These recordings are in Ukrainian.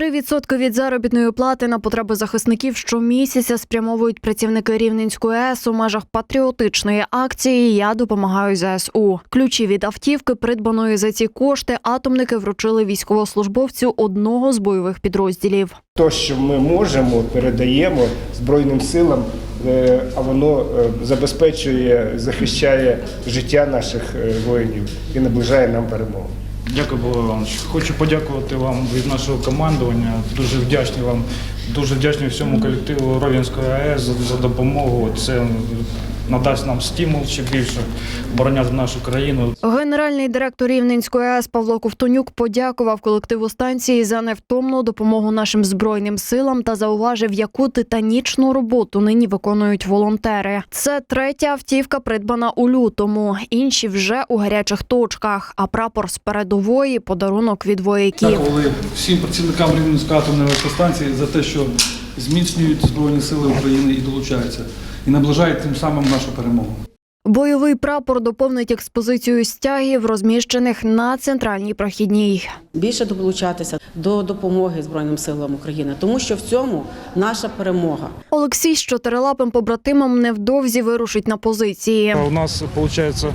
3% від заробітної плати на потреби захисників щомісяця спрямовують працівники Рівненської АЕС у межах патріотичної акції Я допомагаю ЗСУ. Ключі від автівки, придбаної за ці кошти, атомники вручили військовослужбовцю одного з бойових підрозділів. То, що ми можемо, передаємо Збройним силам, е, а воно е, забезпечує, захищає життя наших е, воїнів і наближає нам перемогу. Дякую, Павло Іванович. Хочу подякувати вам від нашого командування. Дуже вдячний вам, дуже вдячний всьому колективу Ровінської АЕС за допомогу. Це надасть нам стимул ще більше обороняти нашу країну. Генеральний директор Рівненської АЕС Павло Ковтонюк подякував колективу станції за невтомну допомогу нашим збройним силам та зауважив, яку титанічну роботу нині виконують волонтери. Це третя автівка, придбана у лютому. Інші вже у гарячих точках. А прапор з передової подарунок від вояків. Дякували всім працівникам Рівненської атомної електростанції за те, що зміцнюють Збройні Сили України і долучаються, і наближають тим самим нашу перемогу. Бойовий прапор доповнить експозицію стягів, розміщених на центральній прохідній. більше долучатися до допомоги Збройним силам України, тому що в цьому наша перемога. Олексій з чотирилапим побратимом невдовзі вирушить на позиції. У нас виходить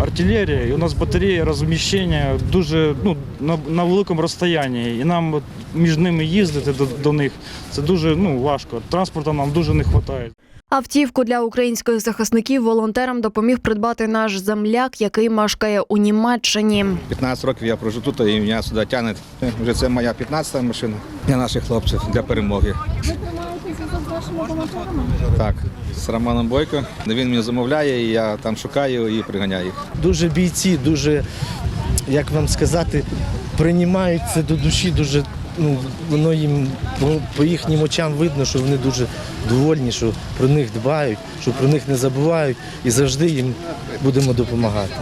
артилерія, і у нас батареї розміщення дуже ну, на, на великому розстоянні. І нам між ними їздити до, до них це дуже ну, важко. Транспорту нам дуже не вистачає. Автівку для українських захисників волонтерам допоміг придбати наш земляк, який мешкає у Німеччині. 15 років я прожив тут, і мене сюди тягне. Вже це моя 15-та машина для наших хлопців, для перемоги. Ви тримаєте зв'язок з вашими волонтерами? Так, з Романом Бойко. Він мені замовляє, і я там шукаю і приганяю їх. дуже бійці, дуже, як вам сказати, приймають це до душі, дуже, ну, воно їм по, їхнім очам видно, що вони дуже довольні, що про них дбають, що про них не забувають і завжди їм будемо допомагати.